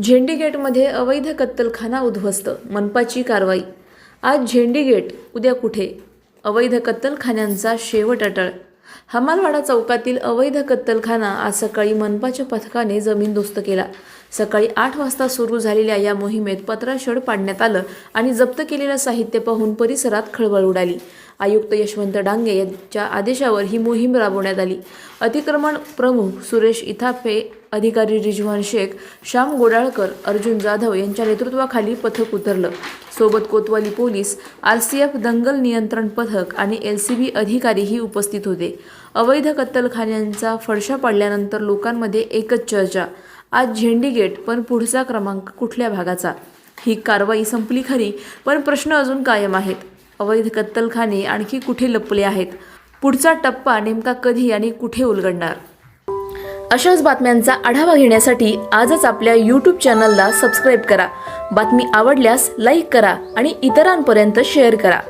झेंडी गेटमध्ये अवैध कत्तलखाना उद्ध्वस्त मनपाची कारवाई. आज झेंडी गेट उद्या कुठे? अवैध कत्तलखान्यांचा शेवट अटळ. हमालवाडा चौकातील अवैध कत्तलखाना आज सकाळी मनपाच्या पथकाने जमीनदोस्त केला. सकाळी आठ वाजता सुरू झालेल्या या मोहिमेत पत्राशड पाडण्यात आलं आणि जप्त केलेलं साहित्य पाहून परिसरात खळबळ उडाली. आयुक्त यशवंत डांगे यांच्या आदेशावर ही मोहीम राबवण्यात आली. अतिक्रमण प्रमुख सुरेश इथाफे अधिकारी रिजवान शेख श्याम गोडाळकर अर्जुन जाधव यांच्या नेतृत्वाखाली पथक उतरलं. सोबत Kotwali police R C F दंगल नियंत्रण पथक आणि एल सी बी अधिकारीही उपस्थित होते. अवैध कत्तलखान्यांचा फडशा पडल्यानंतर लोकांमध्ये एकच चर्चा. आज झेंडी गेट पण पुढचा क्रमांक कुठल्या भागाचा? ही कारवाई संपली खरी पण प्रश्न अजून कायम आहेत. अवैध कत्तलखाने आणखी कुठे लपले आहेत? पुढचा टप्पा नेमका कधी आणि कुठे उलगडणार? अशाच बातम्यांचा आढावा घेण्यासाठी आजच आपल्या यूट्यूब चॅनलला सबस्क्राईब करा. बातमी आवडल्यास लाईक करा आणि इतरांपर्यंत शेअर करा.